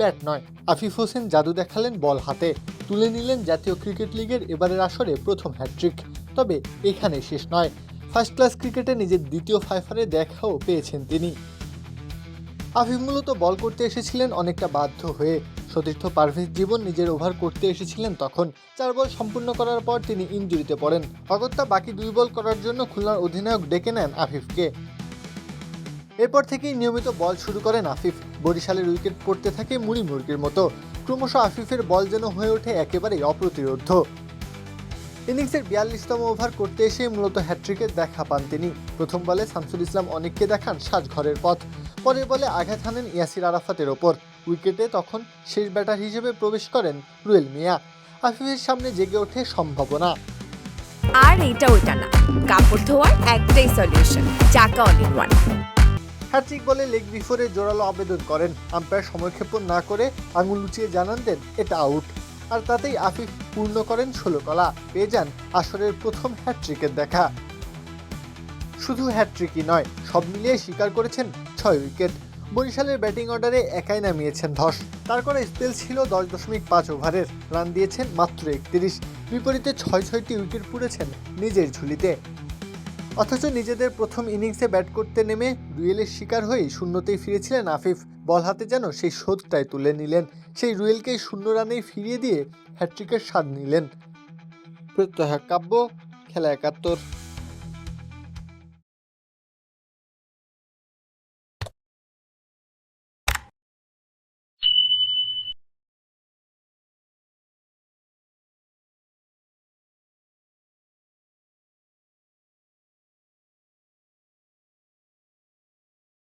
Bat নয়। আফিফ হোসেন জাদু দেখালেন বল হাতে। তুলে নিলেন জাতীয় ক্রিকেট লিগের এবারের আসরে প্রথম হ্যাট্রিক তবে এখানে শেষ নয়। ফার্স্ট ক্লাস ক্রিকেটে নিজের দ্বিতীয় ফাইফারে দেখাও পেয়েছেন তিনি। আফিফ মূলত বল করতে এসেছিলেন অনেকটা বাধ্য হয়ে। সতীর্থ পারভেজ জীবন নিজের ওভার করতে এসেছিলেন তখন। চার বল সম্পূর্ণ করার পর তিনি ইনজুরিতে পড়েন। অগত্যা বাকি দুই বল করার জন্য খুলনার অধিনায়ক ডেকে নেন আফিফকে। এরপর থেকেই নিয়মিত বল শুরু করেন আফিফ। বরিশালের উইকেট পড়তে থাকে মুড়ি মুরগির মতো। ক্রমশ আফিফের বল যেন হয়ে ওঠে একেবারেই অপ্রতিরোধ্য ইনিংসের বিয়াল্লিশতম ওভার করতে এসে মূলত হ্যাট্রিকের দেখা পান তিনি। প্রথম বলে শামসুল ইসলাম অনেককে দেখান সাজঘরের পথ। পরের বলে আঘাত হানেন ইয়াসির আরাফাতের ওপর। উইকেটে তখন শেষ ব্যাটার হিসেবে প্রবেশ করেন রুয়েল মিয়া। আফিফের সামনে জেগে ওঠে সম্ভাবনা। আর এটা ওইটা না। কাপড় ধোয়ার একটাই সলিউশন চাকা অল হ্যাট্রিক বলে লেগ বিফোরে জোরালো আবেদন করেন। আম্পায়ার সময়ক্ষেপণ না করে আঙুল লুচিয়ে জানান দেন, এটা আউট। আর তাতেই আফিফ পূর্ণ করেন ষোলো কলা। পেয়ে যান আসরের প্রথম হ্যাট্রিকের দেখা। শুধু হ্যাট্রিকই নয়, সব মিলিয়ে স্বীকার করেছেন ছয় উইকেট। বরিশালের ব্যাটিং অর্ডারে একাই নামিয়েছেন ধস। তার করা স্পেল ছিল দশ দশমিক পাঁচ ওভারের। রান দিয়েছেন মাত্র একত্রিশ। বিপরীতে ছয় ছয়টি উইকেট পুড়েছেন নিজের ঝুলিতে। অথচ নিজেদের প্রথম ইনিংসে ব্যাট করতে নেমে রুয়েলের শিকার হয়ে শূন্যতেই ফিরেছিলেন আফিফ বল হাতে যেন সেই শোধটাই তুলে নিলেন। সেই রুয়েলকে শূন্য রানেই ফিরিয়ে দিয়ে হ্যাট্রিকের স্বাদ নিলেন। প্রত্যহ কাব্য, খেলা একাত্তর।